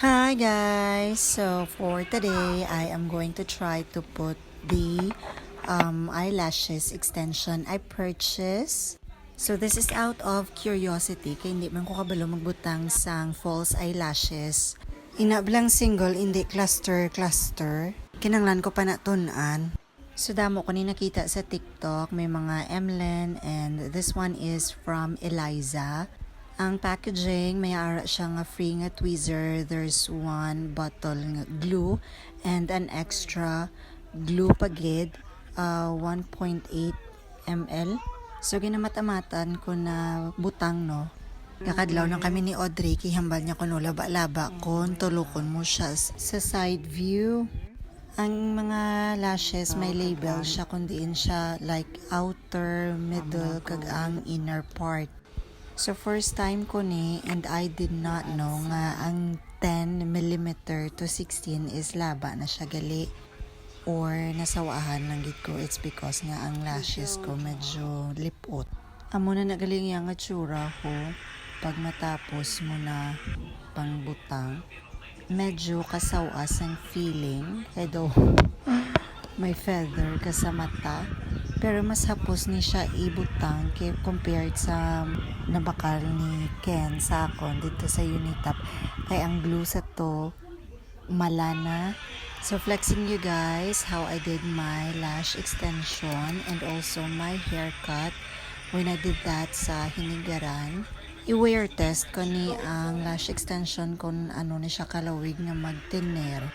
Hi guys! So for today, I am going to try to put the um, eyelashes extension I purchased. So this is out of curiosity kay hindi man ko kabalo magbutang sang false eyelashes. Inablang single, hindi cluster cluster. Kinanglan ko pa natunan. So damo ko ni nakita sa TikTok, may mga Emlen and this one is from Eliza. Ang packaging, may ara siya nga free nga tweezer. There's one bottle nga glue and an extra glue pagid, uh, 1.8 ml. So ginamatamatan ko na butang no. Kakadlaw lang kami ni Audrey, kihambal niya ko no laba-laba kon, tulukon mo siya sa side view. Ang mga lashes may label siya kundiin siya like outer, middle, kag ang inner part. So first time ko ni and I did not know nga ang 10 mm to 16 is laba na siya gali or nasawahan lang gid ko it's because nga ang lashes ko medyo lipot. Amo na nagaling yang nga tsura ko pag matapos mo na pangbutang. Medyo kasawas ang feeling. Kaya may feather ka sa mata. Pero mas hapos ni siya ibutang compared sa nabakal ni Ken sa akon dito sa Unitap. Kay ang glue sa to malana. So flexing you guys how I did my lash extension and also my haircut when I did that sa hinigaran. I-wear test ko ni ang lash extension kung ano ni siya kalawig nga magtiner.